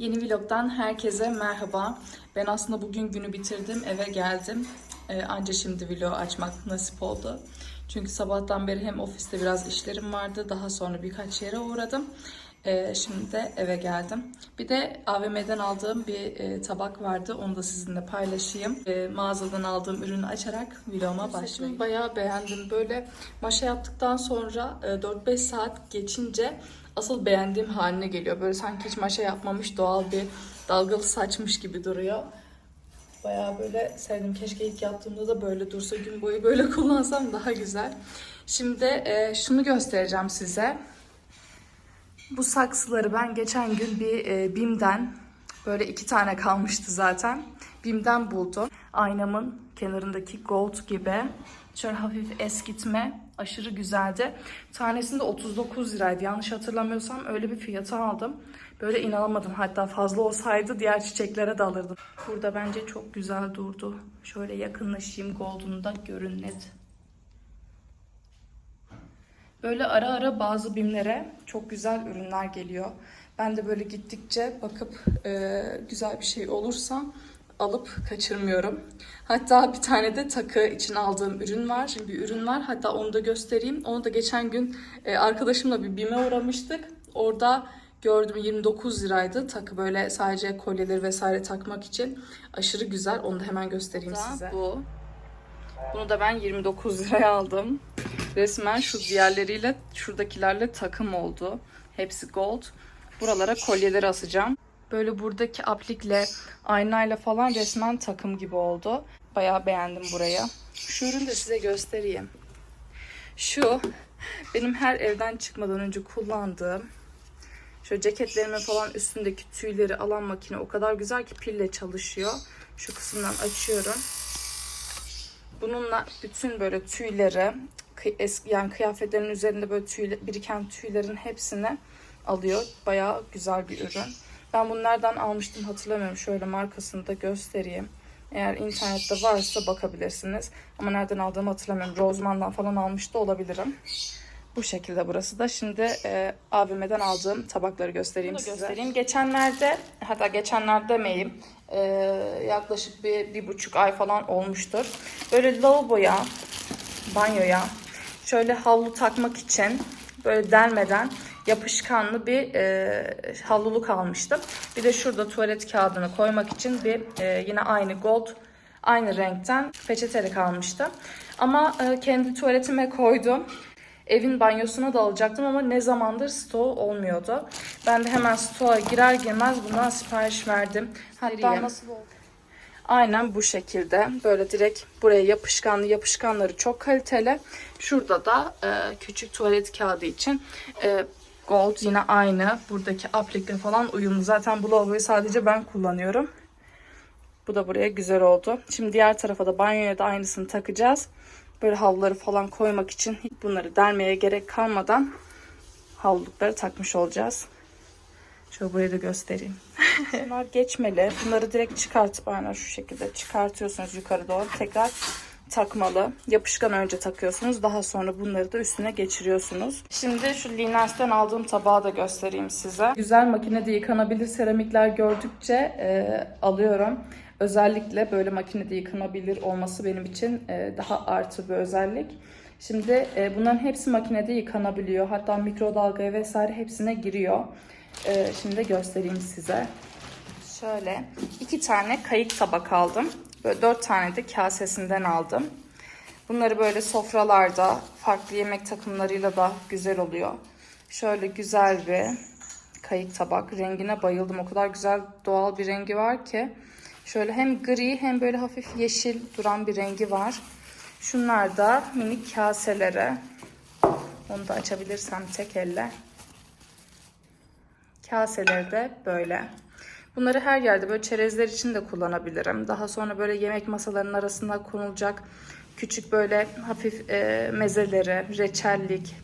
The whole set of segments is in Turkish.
Yeni vlogdan herkese merhaba. Ben aslında bugün günü bitirdim, eve geldim. Ee, anca şimdi vlog açmak nasip oldu. Çünkü sabahtan beri hem ofiste biraz işlerim vardı, daha sonra birkaç yere uğradım. Ee, şimdi de eve geldim. Bir de AVM'den aldığım bir e, tabak vardı, onu da sizinle paylaşayım. Ee, mağazadan aldığım ürünü açarak vloguma başlayayım. Bayağı beğendim. Böyle maşa yaptıktan sonra e, 4-5 saat geçince asıl beğendiğim haline geliyor. Böyle sanki hiç maşa yapmamış doğal bir dalgalı saçmış gibi duruyor. Bayağı böyle sevdim. Keşke ilk yaptığımda da böyle dursa gün boyu böyle kullansam daha güzel. Şimdi e, şunu göstereceğim size. Bu saksıları ben geçen gün bir e, BİM'den böyle iki tane kalmıştı zaten. BİM'den buldum. Aynamın kenarındaki gold gibi. Şöyle hafif eskitme. Aşırı güzeldi. Tanesinde 39 liraydı. Yanlış hatırlamıyorsam öyle bir fiyata aldım. Böyle inanamadım. Hatta fazla olsaydı diğer çiçeklere de alırdım. Burada bence çok güzel durdu. Şöyle yakınlaşayım gold'unu da görün net. Böyle ara ara bazı bimlere çok güzel ürünler geliyor. Ben de böyle gittikçe bakıp e, güzel bir şey olursa alıp kaçırmıyorum. Hatta bir tane de takı için aldığım ürün var. Bir ürün var. Hatta onu da göstereyim. Onu da geçen gün e, arkadaşımla bir bime uğramıştık. Orada gördüm 29 liraydı. Takı böyle sadece kolyeleri vesaire takmak için. Aşırı güzel. Onu da hemen göstereyim size. Bu. Bunu da ben 29 liraya aldım. Resmen şu diğerleriyle şuradakilerle takım oldu. Hepsi gold. Buralara kolyeleri asacağım. Böyle buradaki aplikle, aynayla falan resmen takım gibi oldu. Bayağı beğendim buraya. Şu ürünü de size göstereyim. Şu benim her evden çıkmadan önce kullandığım Şöyle ceketlerimin falan üstündeki tüyleri alan makine o kadar güzel ki pille çalışıyor. Şu kısımdan açıyorum. Bununla bütün böyle tüyleri, yani kıyafetlerin üzerinde böyle tüy, biriken tüylerin hepsini alıyor. Bayağı güzel bir ürün. Ben bunu nereden almıştım hatırlamıyorum. Şöyle markasını da göstereyim. Eğer internette varsa bakabilirsiniz. Ama nereden aldığımı hatırlamıyorum. Roseman'dan falan almış da olabilirim. Bu şekilde burası da. Şimdi e, AVM'den aldığım tabakları göstereyim size. Göstereyim. Geçenlerde, hatta geçenlerde demeyeyim, e, yaklaşık bir, bir buçuk ay falan olmuştur. Böyle lavaboya, banyoya şöyle havlu takmak için böyle delmeden yapışkanlı bir e, havluluk almıştım. Bir de şurada tuvalet kağıdını koymak için bir e, yine aynı gold aynı renkten peçetelik almıştım. Ama e, kendi tuvaletime koydum. Evin banyosuna da alacaktım ama ne zamandır stoğu olmuyordu. Ben de hemen stoğa girer girmez bundan sipariş verdim. Hatta nasıl oldu? Aynen bu şekilde. Böyle direkt buraya yapışkanlı yapışkanları çok kaliteli. Şurada da e, küçük tuvalet kağıdı için e, gold yine aynı. Buradaki aplikle falan uyumlu. Zaten bu lavaboyu sadece ben kullanıyorum. Bu da buraya güzel oldu. Şimdi diğer tarafa da banyoya da aynısını takacağız. Böyle havluları falan koymak için hiç bunları delmeye gerek kalmadan havlulukları takmış olacağız. Şöyle burayı da göstereyim. Bunlar geçmeli. Bunları direkt çıkartıp aynen şu şekilde çıkartıyorsunuz yukarı doğru. Tekrar takmalı. Yapışkan önce takıyorsunuz. Daha sonra bunları da üstüne geçiriyorsunuz. Şimdi şu Linears'ten aldığım tabağı da göstereyim size. Güzel makinede yıkanabilir seramikler gördükçe e, alıyorum. Özellikle böyle makinede yıkanabilir olması benim için e, daha artı bir özellik. Şimdi e, bunların hepsi makinede yıkanabiliyor. Hatta mikrodalgaya vesaire hepsine giriyor. E, şimdi göstereyim size. Şöyle iki tane kayık tabak aldım. Böyle dört tane de kasesinden aldım. Bunları böyle sofralarda farklı yemek takımlarıyla da güzel oluyor. Şöyle güzel bir kayık tabak. Rengine bayıldım. O kadar güzel doğal bir rengi var ki. Şöyle hem gri hem böyle hafif yeşil duran bir rengi var. Şunlar da minik kaselere. Onu da açabilirsem tek elle. Kaseleri de böyle. Bunları her yerde böyle çerezler için de kullanabilirim. Daha sonra böyle yemek masalarının arasında konulacak küçük böyle hafif e, mezeleri, reçellik,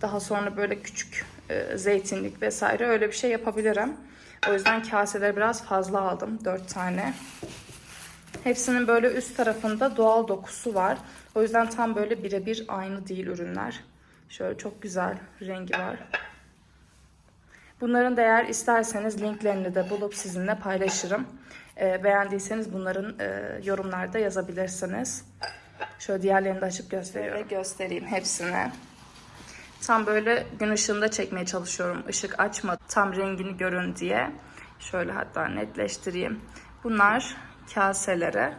daha sonra böyle küçük e, zeytinlik vesaire öyle bir şey yapabilirim. O yüzden kaseleri biraz fazla aldım. 4 tane. Hepsinin böyle üst tarafında doğal dokusu var. O yüzden tam böyle birebir aynı değil ürünler. Şöyle çok güzel rengi var. Bunların da eğer isterseniz linklerini de bulup sizinle paylaşırım. Ee, beğendiyseniz bunların e, yorumlarda yazabilirsiniz. Şöyle diğerlerini de açıp gösteriyorum. Ve göstereyim hepsini. Tam böyle gün ışığında çekmeye çalışıyorum. Işık açma tam rengini görün diye. Şöyle hatta netleştireyim. Bunlar kaselere.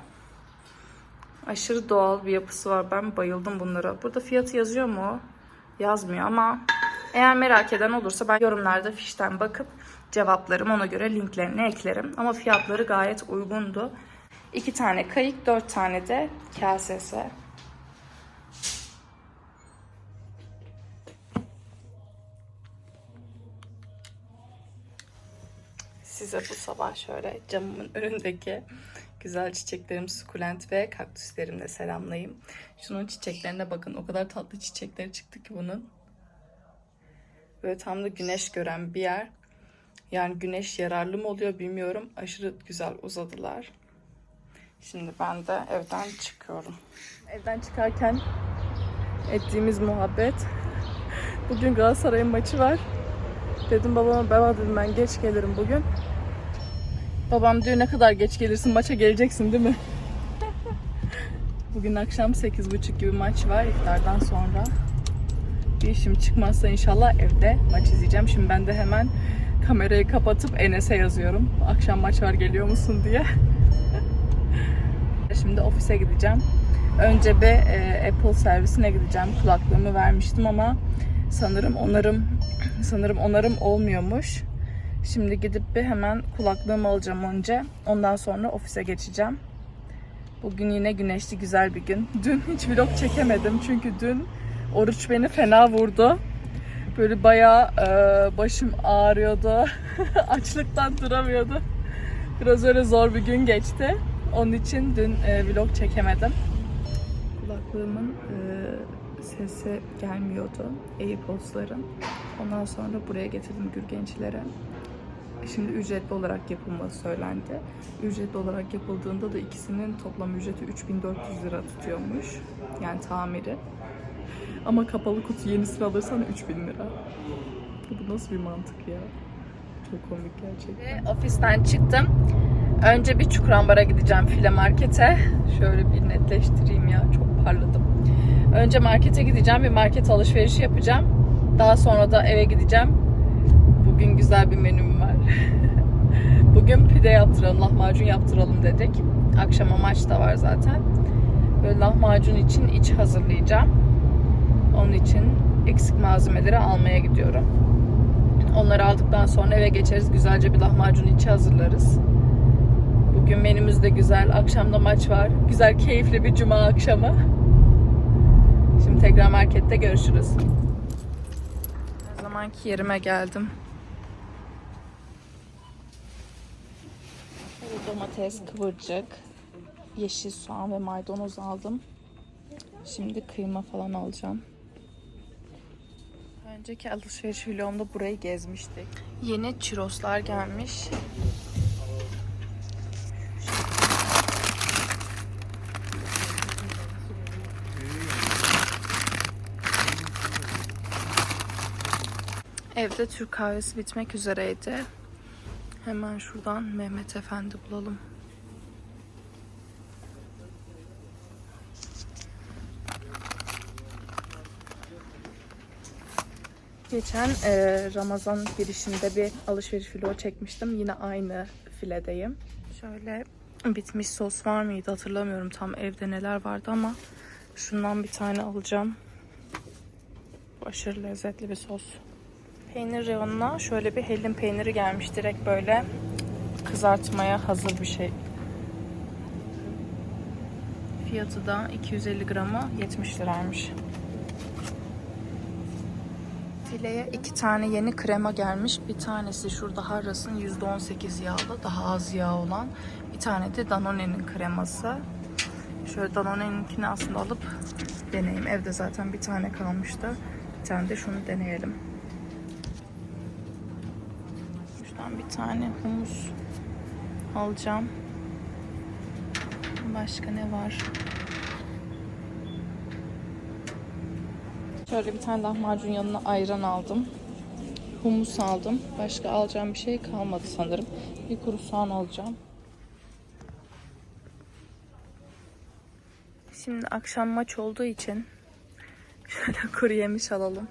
Aşırı doğal bir yapısı var. Ben bayıldım bunlara. Burada fiyatı yazıyor mu? Yazmıyor ama eğer merak eden olursa ben yorumlarda fişten bakıp cevaplarım ona göre linklerini eklerim. Ama fiyatları gayet uygundu. İki tane kayık, dört tane de kasesi. Size bu sabah şöyle camımın önündeki güzel çiçeklerim, sukulent ve kaktüslerimle selamlayayım. Şunun çiçeklerine bakın. O kadar tatlı çiçekleri çıktı ki bunun. Böyle tam da güneş gören bir yer. Yani güneş yararlı mı oluyor bilmiyorum. Aşırı güzel uzadılar. Şimdi ben de evden çıkıyorum. Evden çıkarken ettiğimiz muhabbet. Bugün Galatasaray'ın maçı var. Dedim babama baba dedim ben geç gelirim bugün. Babam diyor ne kadar geç gelirsin maça geleceksin değil mi? bugün akşam 8.30 gibi maç var iftardan sonra. İşim çıkmazsa inşallah evde maç izleyeceğim. Şimdi ben de hemen kamerayı kapatıp Enes'e yazıyorum. Akşam maç var geliyor musun diye. Şimdi ofise gideceğim. Önce bir e, Apple servisine gideceğim. Kulaklığımı vermiştim ama sanırım onarım sanırım onarım olmuyormuş. Şimdi gidip bir hemen kulaklığımı alacağım önce. Ondan sonra ofise geçeceğim. Bugün yine güneşli güzel bir gün. Dün hiç vlog çekemedim çünkü dün oruç beni fena vurdu. Böyle bayağı e, başım ağrıyordu. Açlıktan duramıyordu. Biraz öyle zor bir gün geçti. Onun için dün e, vlog çekemedim. Kulaklığımın e, sesi gelmiyordu. Airpods'ların. Ondan sonra buraya getirdim Gürgençlere. Şimdi ücretli olarak yapılması söylendi. Ücretli olarak yapıldığında da ikisinin toplam ücreti 3400 lira tutuyormuş. Yani tamiri. Ama kapalı kutu yenisini alırsan 3000 lira. Bu nasıl bir mantık ya? Çok komik gerçekten. Ofisten çıktım. Önce bir Çukurambar'a gideceğim file markete. Şöyle bir netleştireyim ya. Çok parladım. Önce markete gideceğim. Bir market alışverişi yapacağım. Daha sonra da eve gideceğim. Bugün güzel bir menüm var. Bugün pide yaptıralım, lahmacun yaptıralım dedik. Akşama maç da var zaten. Böyle lahmacun için iç hazırlayacağım. Onun için eksik malzemeleri almaya gidiyorum. Onları aldıktan sonra eve geçeriz. Güzelce bir lahmacun içi hazırlarız. Bugün menümüz de güzel. Akşamda maç var. Güzel, keyifli bir cuma akşamı. Şimdi tekrar markette görüşürüz. Her zamanki yerime geldim. Domates, kıvırcık, yeşil soğan ve maydanoz aldım. Şimdi kıyma falan alacağım. Önceki alışveriş vlogumda burayı gezmiştik. Yeni çiroslar gelmiş. Evde Türk kahvesi bitmek üzereydi. Hemen şuradan Mehmet Efendi bulalım. Geçen e, Ramazan girişinde bir alışveriş vlogu çekmiştim. Yine aynı filedeyim. Şöyle bitmiş sos var mıydı hatırlamıyorum tam evde neler vardı ama şundan bir tane alacağım. Aşırı lezzetli bir sos. Peynir reyonuna şöyle bir hellim peyniri gelmiş. Direkt böyle kızartmaya hazır bir şey. Fiyatı da 250 grama 70 liraymış. Fileye iki tane yeni krema gelmiş. Bir tanesi şurada Harras'ın %18 yağlı, daha az yağ olan. Bir tane de Danone'nin kreması. Şöyle Danone'ninkini aslında alıp deneyeyim. Evde zaten bir tane kalmıştı. Bir tane de şunu deneyelim. Şuradan bir tane humus alacağım. Başka ne var? Şöyle bir tane lahmacun yanına ayran aldım. humus aldım. Başka alacağım bir şey kalmadı sanırım. Bir kuru soğan alacağım. Şimdi akşam maç olduğu için şöyle kuru yemiş alalım.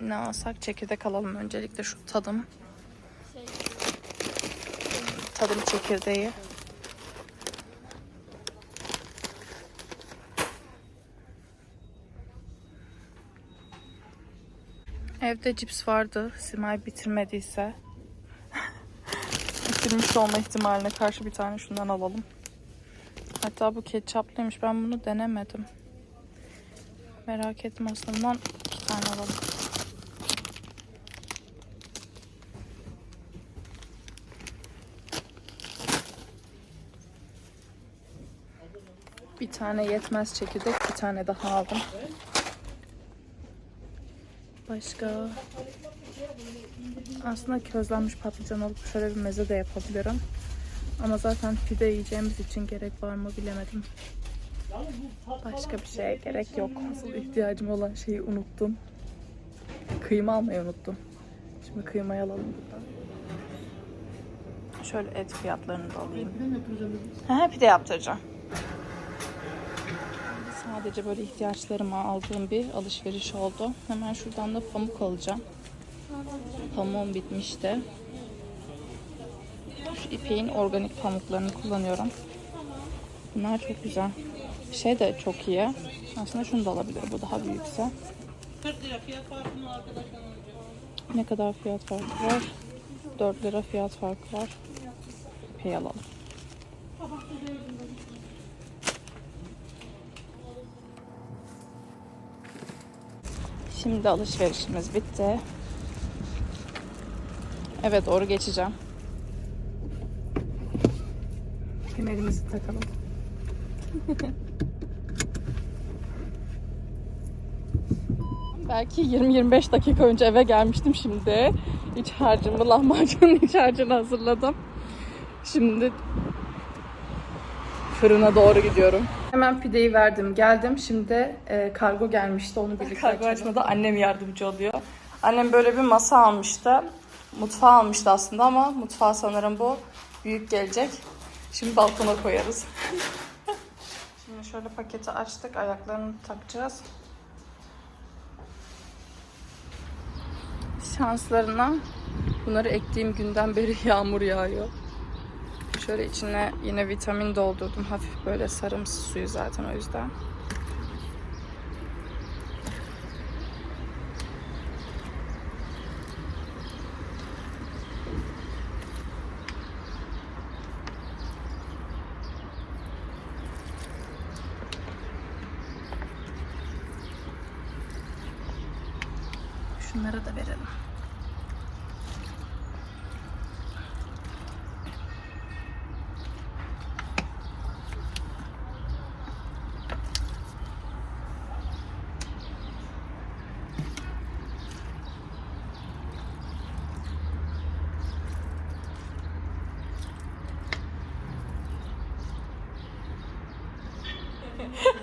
Ne alsak çekirdek alalım öncelikle şu tadım. Tadım çekirdeği. Evde cips vardı. Simay bitirmediyse. Bitirmiş olma ihtimaline karşı bir tane şundan alalım. Hatta bu ketçaplıymış. Ben bunu denemedim. Merak ettim aslında. İki tane alalım. Bir tane yetmez çekirdek. Bir tane daha aldım. Başka? Aslında közlenmiş patlıcan alıp şöyle bir meze de yapabilirim. Ama zaten pide yiyeceğimiz için gerek var mı bilemedim. Başka bir şeye gerek yok. Asıl ihtiyacım olan şeyi unuttum. Kıyma almayı unuttum. Şimdi kıymayı alalım buradan. Şöyle et fiyatlarını da alayım. He, pide yaptıracağım. Sadece böyle ihtiyaçlarıma aldığım bir alışveriş oldu. Hemen şuradan da pamuk alacağım. Pamuğum bitmişti. Şu ipeğin organik pamuklarını kullanıyorum. Bunlar çok güzel. Şey de çok iyi. Aslında şunu da alabilirim. Bu daha büyükse. 40 lira fiyat farkı mı arkadaşlar? Ne kadar fiyat farkı var? 4 lira fiyat farkı var. İpeği alalım. Şimdi alışverişimiz bitti. Evet doğru geçeceğim. Kemerimizi takalım. Belki 20-25 dakika önce eve gelmiştim şimdi. İç harcımı, lahmacunun iç harcını hazırladım. Şimdi fırına doğru gidiyorum. Hemen pideyi verdim, geldim. Şimdi e, kargo gelmişti, onu birlikte Kargo açmada annem yardımcı oluyor. Annem böyle bir masa almıştı. Mutfağı almıştı aslında ama mutfağı sanırım bu büyük gelecek. Şimdi balkona koyarız. Şimdi şöyle paketi açtık, ayaklarını takacağız. Şanslarına bunları ektiğim günden beri yağmur yağıyor. Şöyle içine yine vitamin doldurdum. Hafif böyle sarımsı suyu zaten o yüzden.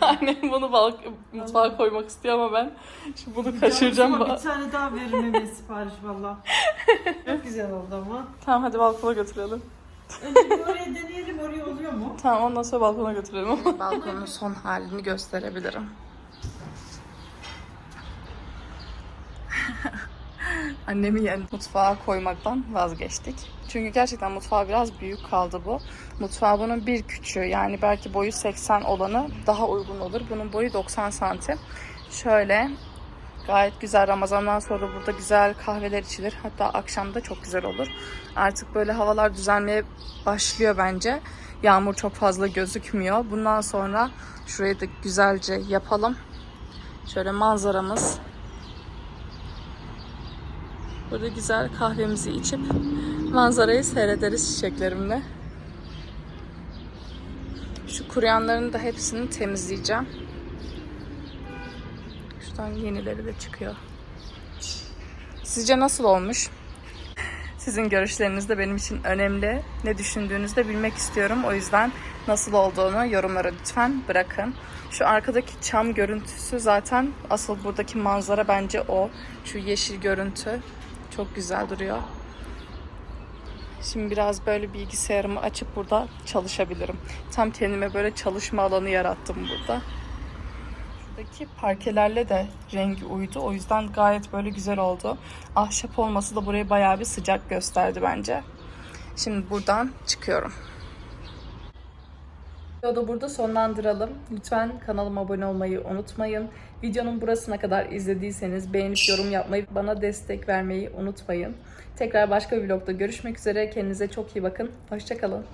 Annem bunu balk mutfağa koymak istiyor ama ben şimdi bunu kaçıracağım. Ama ba- bir tane daha verin Mehmet sipariş valla. Çok güzel oldu ama. Tamam hadi balkona götürelim. Önce bir oraya deneyelim oraya oluyor mu? Tamam ondan sonra balkona götürelim. Balkonun son halini gösterebilirim. Annemi yani mutfağa koymaktan vazgeçtik. Çünkü gerçekten mutfağı biraz büyük kaldı bu. Mutfağı bunun bir küçüğü yani belki boyu 80 olanı daha uygun olur. Bunun boyu 90 santim. Şöyle gayet güzel Ramazan'dan sonra burada güzel kahveler içilir. Hatta akşam da çok güzel olur. Artık böyle havalar düzelmeye başlıyor bence. Yağmur çok fazla gözükmüyor. Bundan sonra şurayı da güzelce yapalım. Şöyle manzaramız. Burada güzel kahvemizi içip manzarayı seyrederiz çiçeklerimle. Şu kuruyanların da hepsini temizleyeceğim. Şuradan yenileri de çıkıyor. Sizce nasıl olmuş? Sizin görüşleriniz de benim için önemli. Ne düşündüğünüzü de bilmek istiyorum. O yüzden nasıl olduğunu yorumlara lütfen bırakın. Şu arkadaki çam görüntüsü zaten asıl buradaki manzara bence o. Şu yeşil görüntü çok güzel duruyor. Şimdi biraz böyle bilgisayarımı açıp burada çalışabilirim. Tam kendime böyle çalışma alanı yarattım burada. Şuradaki parkelerle de rengi uydu. O yüzden gayet böyle güzel oldu. Ahşap olması da burayı bayağı bir sıcak gösterdi bence. Şimdi buradan çıkıyorum. Videoda burada sonlandıralım. Lütfen kanalıma abone olmayı unutmayın. Videonun burasına kadar izlediyseniz beğenip yorum yapmayı, bana destek vermeyi unutmayın. Tekrar başka bir vlogda görüşmek üzere. Kendinize çok iyi bakın. Hoşçakalın.